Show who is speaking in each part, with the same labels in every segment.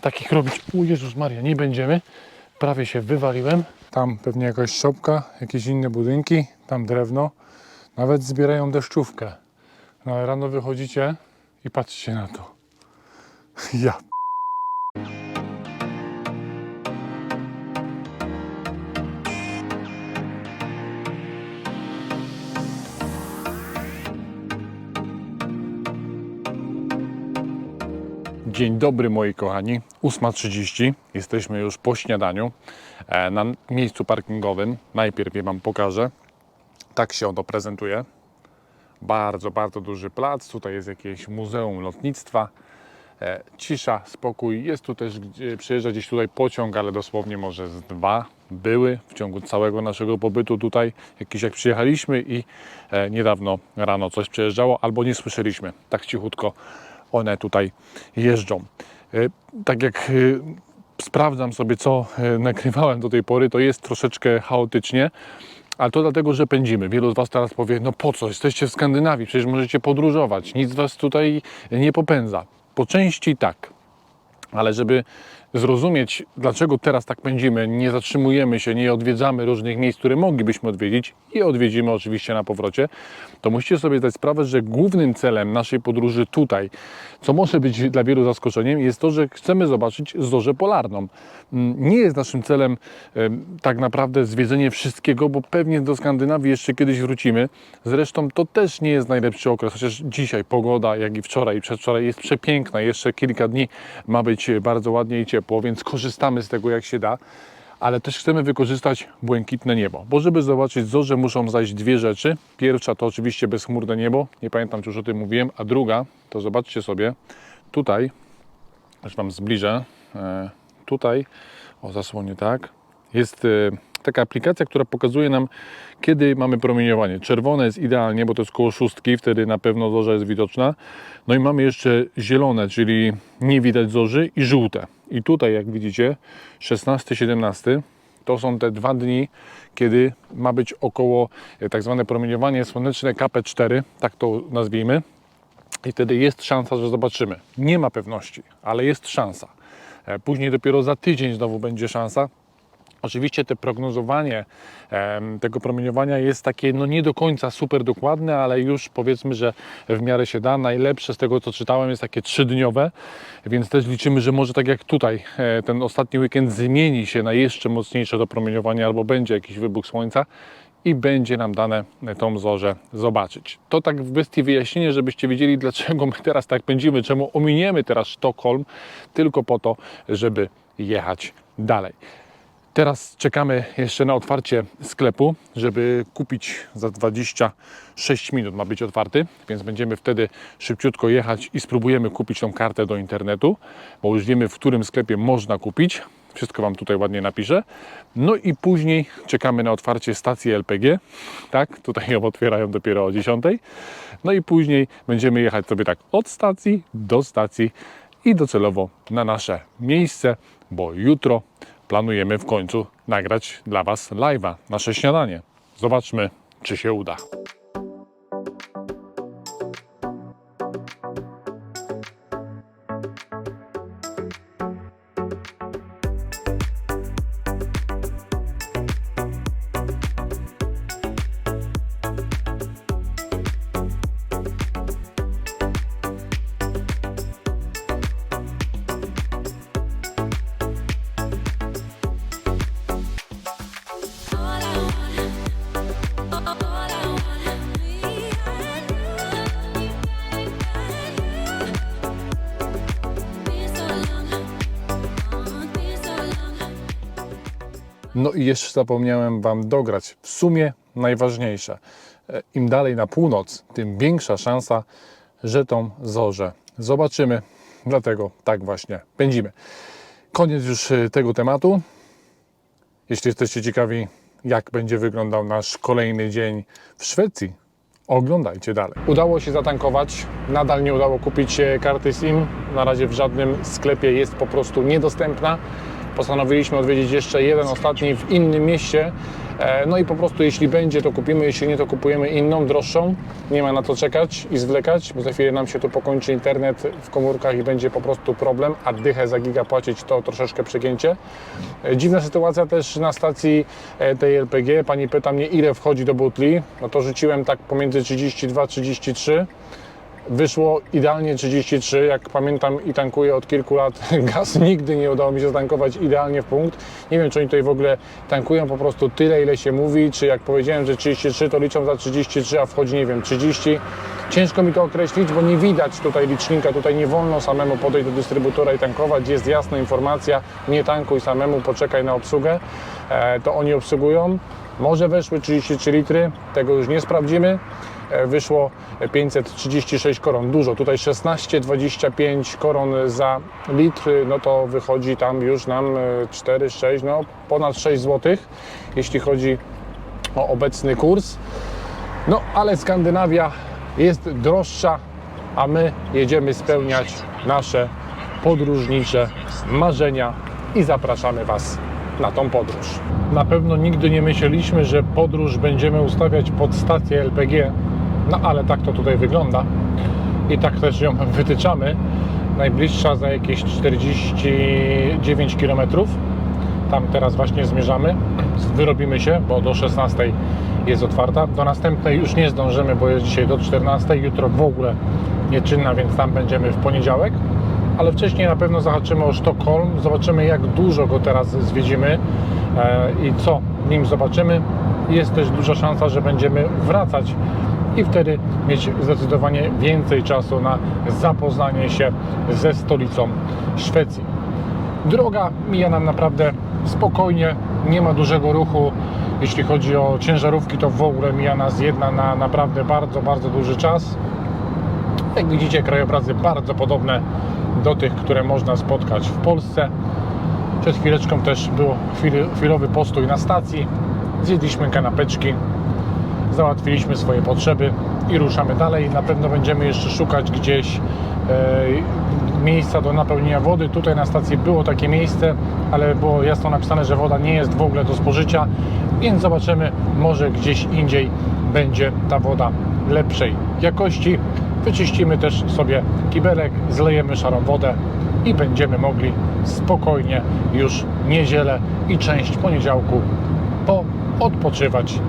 Speaker 1: Takich robić, u Jezus Maria, nie będziemy. Prawie się wywaliłem. Tam pewnie jakaś szopka, jakieś inne budynki, tam drewno. Nawet zbierają deszczówkę. No ale rano wychodzicie i patrzcie na to. Ja Dzień dobry moi kochani, 8.30, jesteśmy już po śniadaniu e, na miejscu parkingowym. Najpierw je Wam pokażę. Tak się ono prezentuje. Bardzo, bardzo duży plac. Tutaj jest jakieś muzeum lotnictwa. E, Cisza, spokój. Jest tu też, przyjeżdża gdzieś tutaj pociąg, ale dosłownie może z dwa były w ciągu całego naszego pobytu tutaj. Jakieś jak przyjechaliśmy i e, niedawno rano coś przejeżdżało, albo nie słyszeliśmy. Tak cichutko one tutaj jeżdżą. E, Tak jak e, sprawdzam sobie, co e, nagrywałem do tej pory, to jest troszeczkę chaotycznie. Ale to dlatego, że pędzimy. Wielu z Was teraz powie, no po co, jesteście w Skandynawii, przecież możecie podróżować, nic Was tutaj nie popędza. Po części tak, ale żeby zrozumieć, dlaczego teraz tak pędzimy, nie zatrzymujemy się, nie odwiedzamy różnych miejsc, które moglibyśmy odwiedzić i odwiedzimy oczywiście na powrocie, to musicie sobie zdać sprawę, że głównym celem naszej podróży tutaj, co może być dla wielu zaskoczeniem, jest to, że chcemy zobaczyć zorzę polarną. Mm, Nie jest naszym celem em, tak naprawdę zwiedzenie wszystkiego, bo pewnie do Skandynawii jeszcze kiedyś wrócimy. Zresztą to też nie jest najlepszy okres, chociaż dzisiaj pogoda, jak i wczoraj i przedwczoraj jest przepiękna. Jeszcze kilka dni ma być bardzo ładnie i ciepło, więc korzystamy z tego jak się da. Ale też chcemy wykorzystać błękitne niebo, bo żeby zobaczyć zorze muszą zajść dwie rzeczy. Pierwsza to oczywiście bezchmurne niebo, nie pamiętam czy już o tym mówiłem, a druga to zobaczcie sobie tutaj, już Wam zbliżę, e, tutaj, o zasłonie tak, jest e, taka aplikacja, która pokazuje nam, kiedy mamy promieniowanie. Czerwone jest idealnie, bo to jest koło szóstki, wtedy na pewno zorza jest widoczna. No i mamy jeszcze zielone, czyli nie widać zorzy i żółte. I tutaj, jak widzicie, 16-17 to są te dwa dni, kiedy ma być około e, tak zwane promieniowanie słoneczne KP4, tak to nazwijmy. I wtedy jest szansa, że zobaczymy. Nie ma pewności, ale jest szansa. E, Później dopiero za tydzień znowu będzie szansa. Oczywiście te prognozowanie tego promieniowania jest takie no nie do końca super dokładne, ale już powiedzmy, że w miarę się da. Najlepsze z tego co czytałem jest takie trzydniowe, więc też liczymy, że może tak jak tutaj e, ten ostatni weekend zmieni się na jeszcze mocniejsze to promieniowanie albo będzie jakiś wybuch słońca i będzie nam dane tą zorzę zobaczyć. To tak w kwestii wyjaśnienia, żebyście wiedzieli, dlaczego my teraz tak pędzimy, czemu ominiemy teraz Sztokholm, tylko po to, żeby jechać dalej. Teraz czekamy jeszcze na otwarcie sklepu, żeby kupić za 26 minut ma być otwarty, więc będziemy wtedy szybciutko jechać i spróbujemy kupić tą kartę do internetu, bo już wiemy w którym sklepie można kupić. Wszystko Wam tutaj ładnie napiszę. No i później czekamy na otwarcie stacji LPG. Tak, tutaj ją otwierają dopiero o 10. No i później będziemy jechać sobie tak od stacji do stacji i docelowo na nasze miejsce, bo jutro planujemy w końcu nagrać dla Was live'a, nasze śniadanie. Zobaczmy, czy się uda. No i jeszcze zapomniałem Wam dograć. W sumie najważniejsze. E, Im dalej na północ, tym większa szansa, że tą zorzę zobaczymy. Dlatego tak właśnie pędzimy. Koniec już e, tego tematu. Jeśli jesteście ciekawi, jak będzie wyglądał nasz kolejny dzień w Szwecji, oglądajcie dalej. Udało się zatankować, nadal nie udało kupić e, karty SIM. Na razie w żadnym sklepie jest po prostu niedostępna. Postanowiliśmy odwiedzić jeszcze jeden ostatni w innym mieście. E, No i po prostu jeśli będzie, to kupimy, jeśli nie, to kupujemy inną, droższą. Nie ma na to czekać i zwlekać, bo za chwilę nam się tu pokończy internet w komórkach i będzie po prostu problem, a dychę za giga płacić to troszeczkę przegięcie. E, Dziwna sytuacja też na stacji e, tej LPG. Pani pyta mnie, ile wchodzi do butli. No to rzuciłem tak pomiędzy 32-33. Wyszło idealnie 33, jak pamiętam i tankuję od kilku lat gaz, nigdy nie udało mi się zatankować idealnie w punkt. Nie wiem, czy oni tutaj w ogóle tankują po prostu tyle, ile się mówi, czy jak powiedziałem, że 33, to liczą za 33, a wchodzi, nie wiem, 30. Ciężko mi to określić, bo nie widać tutaj licznika, tutaj nie wolno samemu podejść do dystrybutora i tankować, jest jasna informacja, nie tankuj samemu, poczekaj na obsługę, e, to oni obsługują. Może weszły 33 litry, tego już nie sprawdzimy. E, wyszło 536 koron, dużo. Tutaj 16,25 koron za litr, no to wychodzi tam już nam 4, 6, no ponad 6 zł, jeśli chodzi o obecny kurs. No ale Skandynawia jest droższa, a my jedziemy spełniać nasze podróżnicze marzenia i zapraszamy Was na tą podróż. Na pewno nigdy nie myśleliśmy, że podróż będziemy ustawiać pod stację LPG, no ale tak to tutaj wygląda i tak też ją wytyczamy. Najbliższa za jakieś 49 km. Tam teraz właśnie zmierzamy. Wyrobimy się, bo do 16 jest otwarta. Do następnej już nie zdążymy, bo jest dzisiaj do 14. Jutro w ogóle nieczynna, więc tam będziemy w poniedziałek. Ale wcześniej na pewno zahaczymy o Sztokholm. Zobaczymy, jak dużo go teraz zwiedzimy e, i co nim zobaczymy. Jest też duża szansa, że będziemy wracać i wtedy mieć zdecydowanie więcej czasu na zapoznanie się ze stolicą Szwecji. Droga mija nam naprawdę spokojnie, nie ma dużego ruchu. Jeśli chodzi o ciężarówki, to w ogóle mija nas jedna na naprawdę bardzo, bardzo duży czas. Jak widzicie, krajobrazy bardzo podobne do tych, które można spotkać w Polsce. Przed chwileczką też był chwil- chwilowy postój na stacji. Zjedliśmy kanapeczki, załatwiliśmy swoje potrzeby i ruszamy dalej. Na pewno będziemy jeszcze szukać gdzieś e, miejsca do napełnienia wody. Tutaj na stacji było takie miejsce, ale było jasno napisane, że woda nie jest w ogóle do spożycia, więc zobaczymy, może gdzieś indziej będzie ta woda lepszej jakości. Wyczyścimy też sobie kibelek, zlejemy szarą wodę i będziemy mogli spokojnie już niedzielę i część poniedziałku po odpoczywać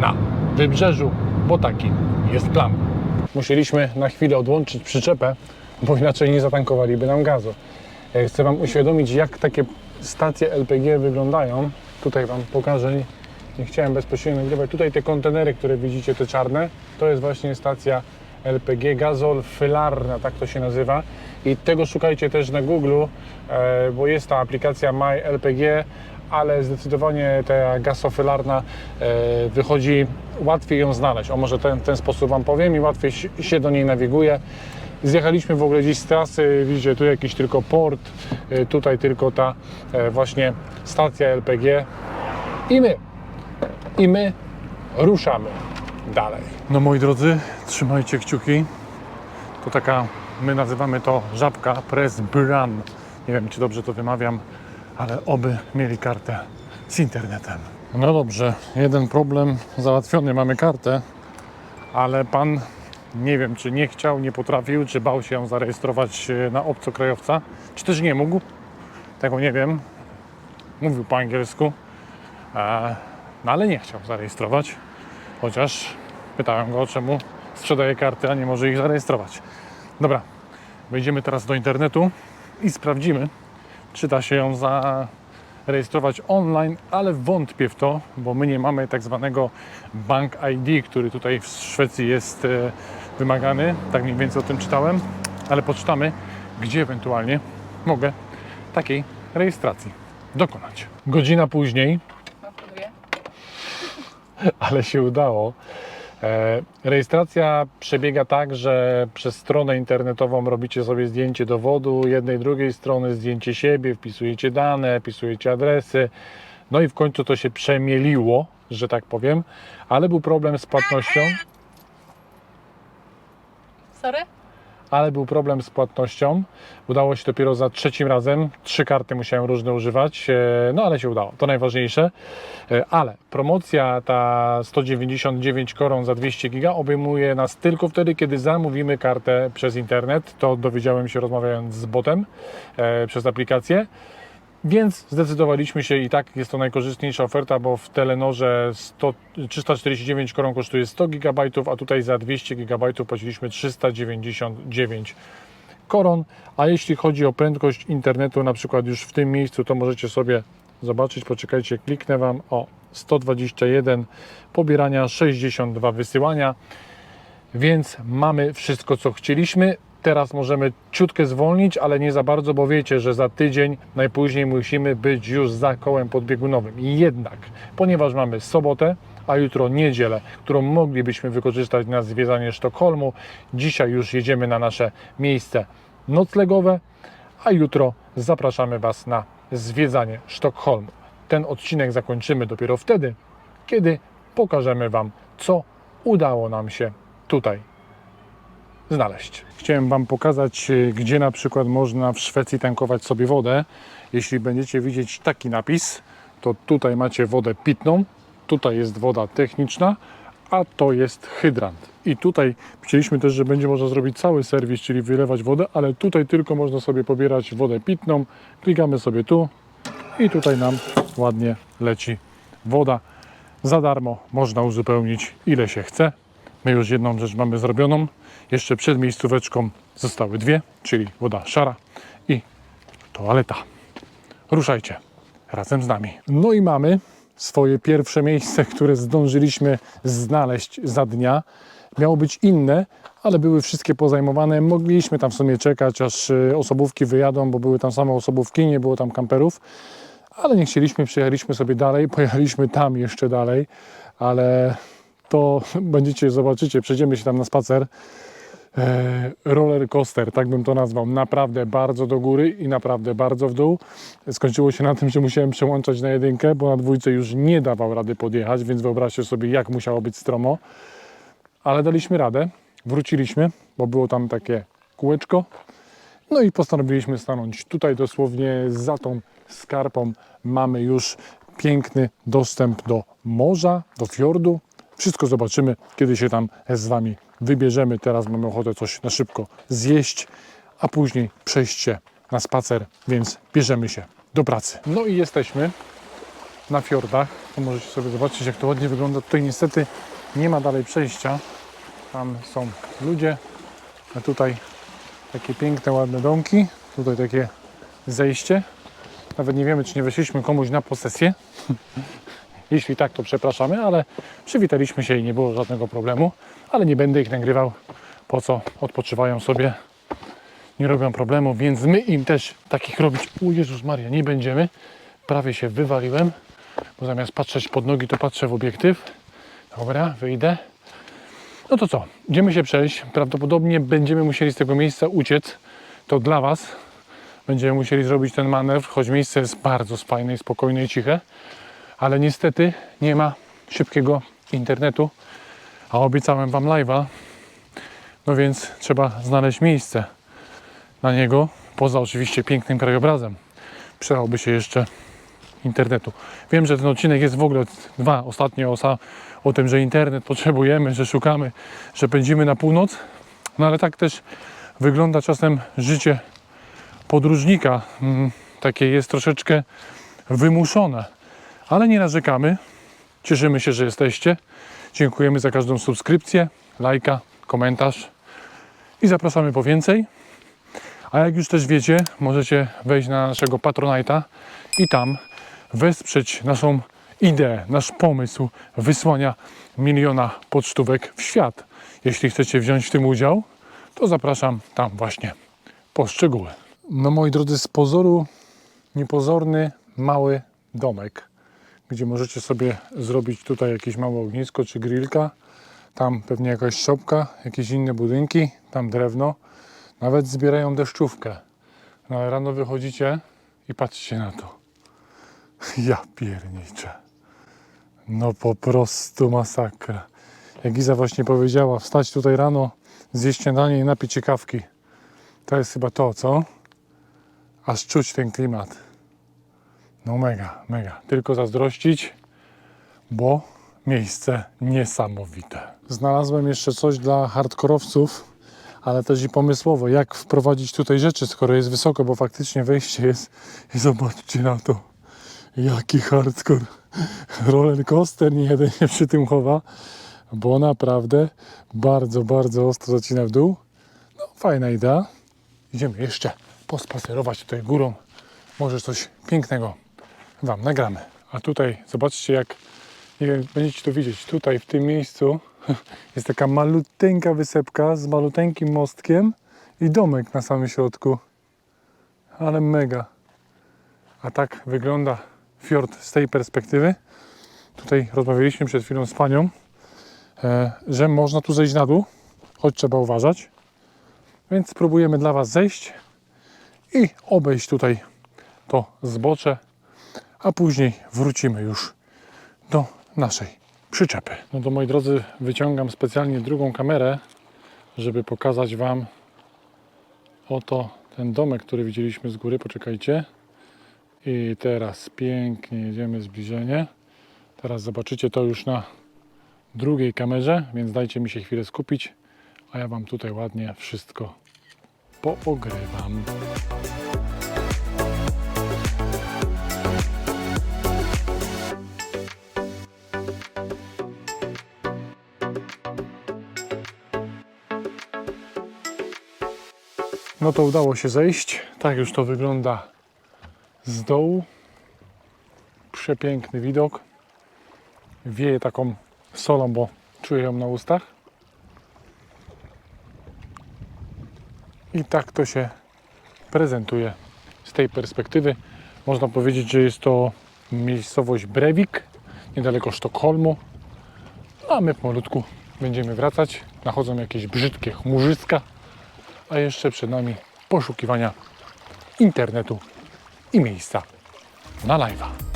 Speaker 1: na wybrzeżu, bo taki jest plan. Musieliśmy na chwilę odłączyć przyczepę, bo inaczej nie zatankowaliby nam gazu. E, Chcę Wam uświadomić, jak takie stacje LPG wyglądają. Tutaj Wam pokażę. Nie chciałem bezpośrednio nagrywać. Tutaj te kontenery, które widzicie, te czarne, to jest właśnie stacja LPG, gazol fylarna, tak to się nazywa. I tego szukajcie też na Google, e, bo jest ta aplikacja My LPG, ale zdecydowanie ta gasofylarna e, wychodzi, łatwiej ją znaleźć. O może ten, ten sposób Wam powiem i łatwiej się- do niej nawiguje. Zjechaliśmy w ogóle gdzieś z trasy, widzicie tu jakiś tylko port, e, tutaj tylko ta e, właśnie stacja LPG i my, i my ruszamy dalej. No moi drodzy, trzymajcie kciuki. To taka, my nazywamy to żabka Press Bran. Nie wiem, czy dobrze to wymawiam, ale oby mieli kartę z internetem. No dobrze, jeden problem załatwiony, mamy kartę, ale pan nie wiem, czy nie chciał, nie potrafił, czy bał się ją zarejestrować e, na obcokrajowca, czy też nie mógł. Tego nie wiem. Mówił po angielsku, e, no ale nie chciał zarejestrować. Chociaż pytałem go, czemu sprzedaje karty, a nie może ich zarejestrować. Dobra, wejdziemy teraz do internetu i sprawdzimy, czy da się ją zarejestrować online, ale wątpię w to, bo my nie mamy tak zwanego Bank ID, który tutaj w Szwecji jest e, wymagany. Tak mniej więcej o tym czytałem, ale poczytamy, gdzie ewentualnie mogę takiej rejestracji dokonać. Godzina później, ale się udało. E, Rejestracja przebiega tak, że przez stronę internetową robicie sobie zdjęcie dowodu jednej, drugiej strony, zdjęcie siebie, wpisujecie dane, wpisujecie adresy. No i w końcu to się przemieliło, że tak powiem, ale był problem z płatnością.
Speaker 2: Sorry?
Speaker 1: Ale był problem z płatnością. Udało się dopiero za trzecim razem. Trzy karty musiałem różne używać, e, no ale się udało. To najważniejsze. E, Ale promocja ta 199 koron za 200 giga obejmuje nas tylko wtedy, kiedy zamówimy kartę przez internet. To dowiedziałem się rozmawiając z botem e, przez aplikację. Więc zdecydowaliśmy się i tak jest to najkorzystniejsza oferta, bo w Telenorze 100, 349 koron kosztuje 100 GB, a tutaj za 200 GB płaciliśmy 399 koron. A jeśli chodzi o prędkość internetu, na przykład już w tym miejscu, to możecie sobie zobaczyć, poczekajcie, kliknę Wam o 121 pobierania, 62 wysyłania więc mamy wszystko, co chcieliśmy. Teraz możemy ciutkę zwolnić, ale nie za bardzo, bo wiecie, że za tydzień najpóźniej musimy być już za kołem podbiegunowym. I jednak, ponieważ mamy sobotę, a jutro niedzielę, którą moglibyśmy wykorzystać na zwiedzanie Sztokholmu, dzisiaj już jedziemy na nasze miejsce noclegowe, a jutro zapraszamy Was na zwiedzanie Sztokholmu. Ten odcinek zakończymy dopiero wtedy, kiedy pokażemy Wam, co udało nam się tutaj znaleźć. Chciałem Wam pokazać, e, gdzie na przykład można w Szwecji tankować sobie wodę. Jeśli będziecie widzieć taki napis, to tutaj macie wodę pitną, tutaj jest woda techniczna, a to jest hydrant. I tutaj chcieliśmy też, że będzie można zrobić cały serwis, czyli wylewać wodę, ale tutaj tylko można sobie pobierać wodę pitną. Klikamy sobie tu i tutaj nam ładnie leci woda. Za darmo można uzupełnić ile się chce. My już jedną rzecz mamy zrobioną. Jeszcze przed miejscóweczką zostały dwie, czyli woda szara i toaleta. Ruszajcie razem z nami. No i mamy swoje pierwsze miejsce, które zdążyliśmy znaleźć za dnia. Miało być inne, ale były wszystkie pozajmowane. Mogliśmy tam w sumie czekać, aż y, osobówki wyjadą, bo były tam same osobówki, nie było tam kamperów. Ale nie chcieliśmy, przyjechaliśmy sobie dalej, pojechaliśmy tam jeszcze dalej, ale to będziecie, zobaczycie, przejdziemy się tam na spacer. E, roller coaster, tak bym to nazwał. Naprawdę bardzo do góry i naprawdę bardzo w dół. Skończyło się na tym, że musiałem przełączać na jedynkę, bo na dwójce już nie dawał rady podjechać, więc wyobraźcie sobie, jak musiało być stromo. Ale daliśmy radę, wróciliśmy, bo było tam takie kółeczko. No i postanowiliśmy stanąć tutaj dosłownie za tą skarpą. Mamy już piękny dostęp do morza, do fiordu. Wszystko zobaczymy, kiedy się tam z Wami wybierzemy. Teraz mamy ochotę coś na szybko zjeść, a później przejść się na spacer, więc bierzemy się do pracy. No i jesteśmy na fiordach. To możecie sobie zobaczyć, jak to ładnie wygląda. Tutaj niestety nie ma dalej przejścia. Tam są ludzie, a tutaj takie piękne, ładne domki. Tutaj takie zejście. Nawet nie wiemy, czy nie weszliśmy komuś na posesję. Jeśli tak, to przepraszamy, ale przywitaliśmy się i nie było żadnego problemu. Ale nie będę ich nagrywał. Po co? Odpoczywają sobie. Nie robią problemu, więc my im też takich robić. U Jezus Maria, nie będziemy. Prawie się wywaliłem, bo zamiast patrzeć pod nogi, to patrzę w obiektyw. Dobra, wyjdę. No to co? Idziemy się przejść. Prawdopodobnie będziemy musieli z tego miejsca uciec. To dla Was. Będziemy musieli zrobić ten manewr, choć miejsce jest bardzo fajne, spokojne i ciche. Ale niestety nie ma szybkiego internetu. A obiecałem Wam live'a. No więc trzeba znaleźć miejsce na niego. Poza oczywiście pięknym krajobrazem. Przydałby się jeszcze internetu. Wiem, że ten odcinek jest w ogóle dwa ostatnie osa o tym, że internet potrzebujemy, że szukamy, że pędzimy na północ. No ale tak też wygląda czasem życie podróżnika. Mm, Takie jest troszeczkę wymuszone. Ale nie narzekamy. Cieszymy się, że jesteście. Dziękujemy za każdą subskrypcję, lajka, komentarz i zapraszamy po więcej. A jak już też wiecie, możecie wejść na naszego Patronite'a i tam wesprzeć naszą ideę, nasz pomysł wysłania miliona pocztówek w świat. Jeśli chcecie wziąć w tym udział, to zapraszam tam właśnie po szczegóły. No moi drodzy, z pozoru niepozorny, mały domek, gdzie możecie sobie zrobić tutaj jakieś małe ognisko czy grillka. Tam pewnie jakaś szopka, jakieś inne budynki, tam drewno. Nawet zbierają deszczówkę. No ale rano wychodzicie i patrzcie na to. Ja pierniczę. No po prostu masakra. Jak Iza właśnie powiedziała, wstać tutaj rano, zjeść śniadanie i napić się kawki. To jest chyba to, co? Aż czuć ten klimat. No mega, mega. Tylko zazdrościć, bo miejsce niesamowite. Znalazłem jeszcze coś dla hardkorowców, ale też i pomysłowo, jak wprowadzić tutaj rzeczy, skoro jest wysoko, bo faktycznie wejście jest i zobaczcie na to. Jaki hardcore. Roller coaster, nie jeden się przy tym chowa, bo naprawdę bardzo, bardzo ostro zacina w dół. No, fajna idea. Idziemy jeszcze pospacerować tutaj górą. Może coś pięknego Wam nagramy. A tutaj zobaczcie jak, nie wiem, będziecie to widzieć, tutaj w tym miejscu jest taka maluteńka wysepka z maluteńkim mostkiem i domek na samym środku. Ale mega. A tak wygląda fiord z tej perspektywy. Tutaj rozmawialiśmy przed chwilą z panią, e, że można tu zejść na dół, choć trzeba uważać. Więc spróbujemy dla Was zejść i obejść tutaj to zbocze, a później wrócimy już do naszej przyczepy. No to moi drodzy, wyciągam specjalnie drugą kamerę, żeby pokazać Wam oto ten domek, który widzieliśmy z góry. Poczekajcie. I teraz pięknie jedziemy zbliżenie. Teraz zobaczycie to już na drugiej kamerze, więc dajcie mi się chwilę skupić, a ja Wam tutaj ładnie wszystko poogrywam. No to udało się zejść. Tak już to wygląda z dołu. Przepiękny widok. Wieje taką solą, bo czuję ją na ustach. I tak to się prezentuje z tej perspektywy. Można powiedzieć, że jest to miejscowość Brevik, niedaleko Sztokholmu. A my pomalutku będziemy wracać. Nachodzą jakieś brzydkie chmurzyska, a jeszcze przed nami poszukiwania internetu i miejsca na live'a.